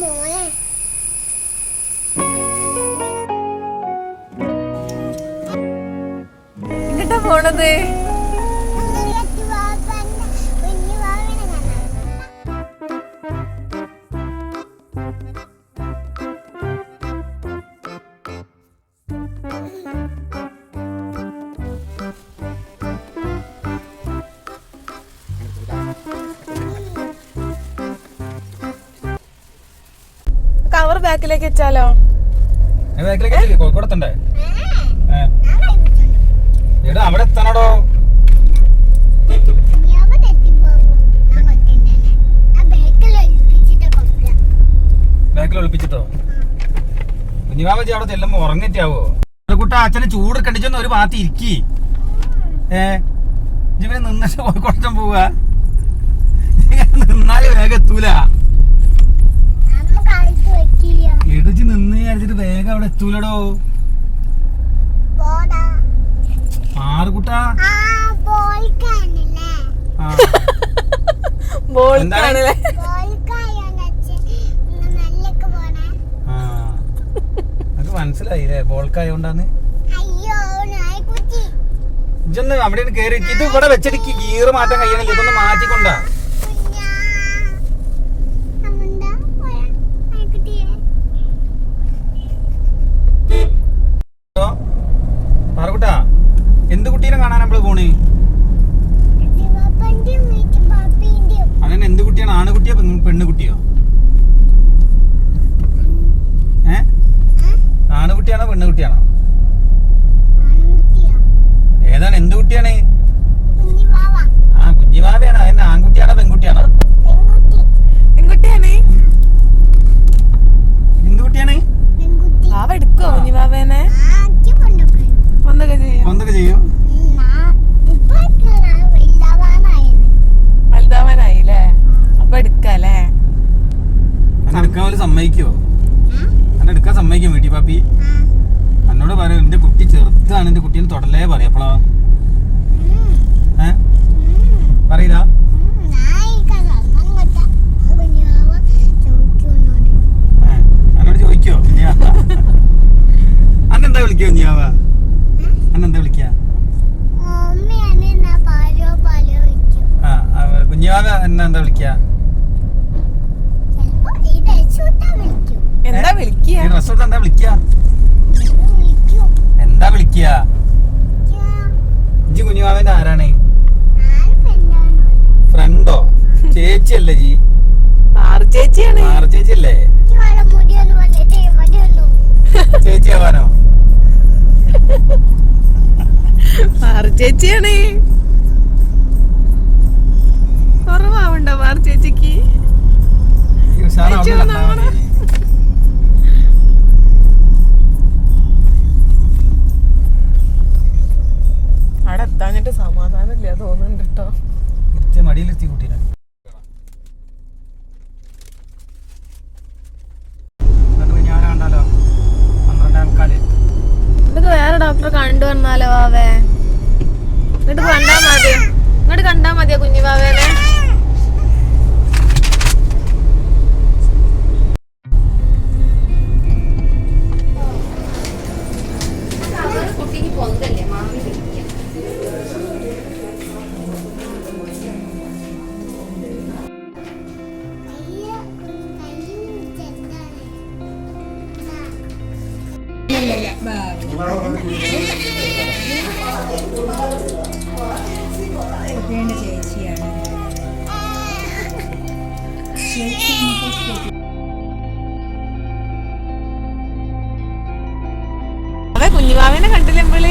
മോനെ. എങ്ങട്ടാ പോണത്? കവർ ബാക്കിലേക്ക് വെച്ചാലോ ബാക്കിലേക്ക് എത്തില്ലേ? കോഴിക്കോട് എത്തണ്ടേ? ഞാൻ കഴിപ്പിച്ചുണ്ട് എടാ അവിടെ എത്തണടോ? ബേക്കിൽ ഒളിപ്പിച്ചിട്ട്? അവിടെ ചെല്ലുമ്പോ ഉറങ്ങിട്ടാവോ കുട്ട അച്ഛന് ചൂട് കണ്ടിച്ചൊന്ന് ഒരു ഭാഗത്ത് ഇരിക്കി. ഏ. ഇവന് നിന്നിട്ട് കോഴിക്കോട്ടം പോവാ? നിന്നാൽ വേഗം എത്തൂല. എത്തൂലടോ. ആറുകുട്ട ആ ബോൾക്കാണല്ലേ മനസ്സിലായില്ലേ? ബോൾക്കായോണ്ടാന്ന് അയ്യോ നായ്ക്കുട്ടി ഇജൊന്ന് അവിടെ കേറി. ഇത് ഇവിടെ വെച്ചിട്ട് ഗീറ് മാറ്റാൻ കഴിയണില്ല. ഇതൊന്ന് മാറ്റിക്കൊണ്ടാ. ആണുകുട്ടിയാണോ പെണ്ണുകുട്ടിയാണോ ഏതാണ് എന്ത് കുട്ടിയാണ്? ആ കുഞ്ഞിമാവയാണ് അതന്നെ ആൺകുട്ടിയാണോ പെൺകുട്ടിയാണോ? പാപ്പി. എന്നോട് പറയൂ എന്റെ കുട്ടി ചെറുതാണ് എന്റെ കുട്ടീനെ തൊടലേ പറയപ്പളാ ഏ? പറയില്ല. ഏ, എന്നോട് ചോദിക്കോ കുഞ്ഞാവ. അന്നെന്താ വിളിക്കോ കുഞ്ഞാവ അന്നെന്താ വിളിക്ക? ആ ആ, കുഞ്ഞാവ എന്നെ എന്താ വിളിക്കാ? വിളിക്കുക എന്താ വിളിക്ക? എന്താ വിളിക്ക? ജി കുഞ്ഞുമാവന്റെ ആരാണ്? ഫ്രണ്ടോ? ചേച്ചിയല്ലേ ജി ആർ ചേച്ചിയാണ്. ചേച്ചിയല്ലേ? ചേച്ചി ആവാനോ? ആർ ചേച്ചിയാണ്. കുറവാവുണ്ടോ മാർ ചേച്ചിക്ക്? വന്നാലോ വാവേ? ഇങ്ങോട്ട് കണ്ടാ മതി. ഇങ്ങോട്ട് കണ്ടാ മതിയോ കുഞ്ഞു വാവേനെ? കുഞ്ഞുവാവേനെ കണ്ടില്ലേ നമ്മൾ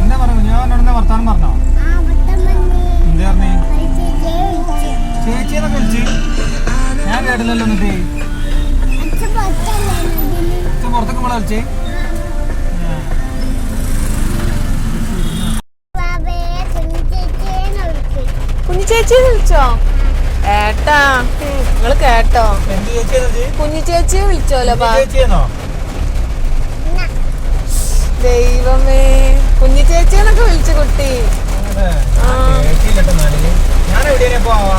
എന്താ പറഞ്ഞു വർത്താനം പറഞ്ഞോ? എന്താ പറഞ്ഞേ? ചേച്ചി എന്നൊക്കെ വിളിച്ച്. ഞാൻ കേട്ടില്ലല്ലോ എന്നിട്ട്. അച്ഛൻ പുറത്തേക്ക് പോളെ വിളിച്ചേ. കുഞ്ഞു ചേച്ചി വിളിച്ചോ? ഏട്ടാ നിങ്ങൾ കേട്ടോ? കുഞ്ഞു ചേച്ചിയെ വിളിച്ചോലോ ദൈവമേ കുഞ്ഞു ചേച്ചിയെന്നൊക്കെ വിളിച്ചു കുട്ടി. ആ. ഞാൻ എവിടെയാണ് പോവാ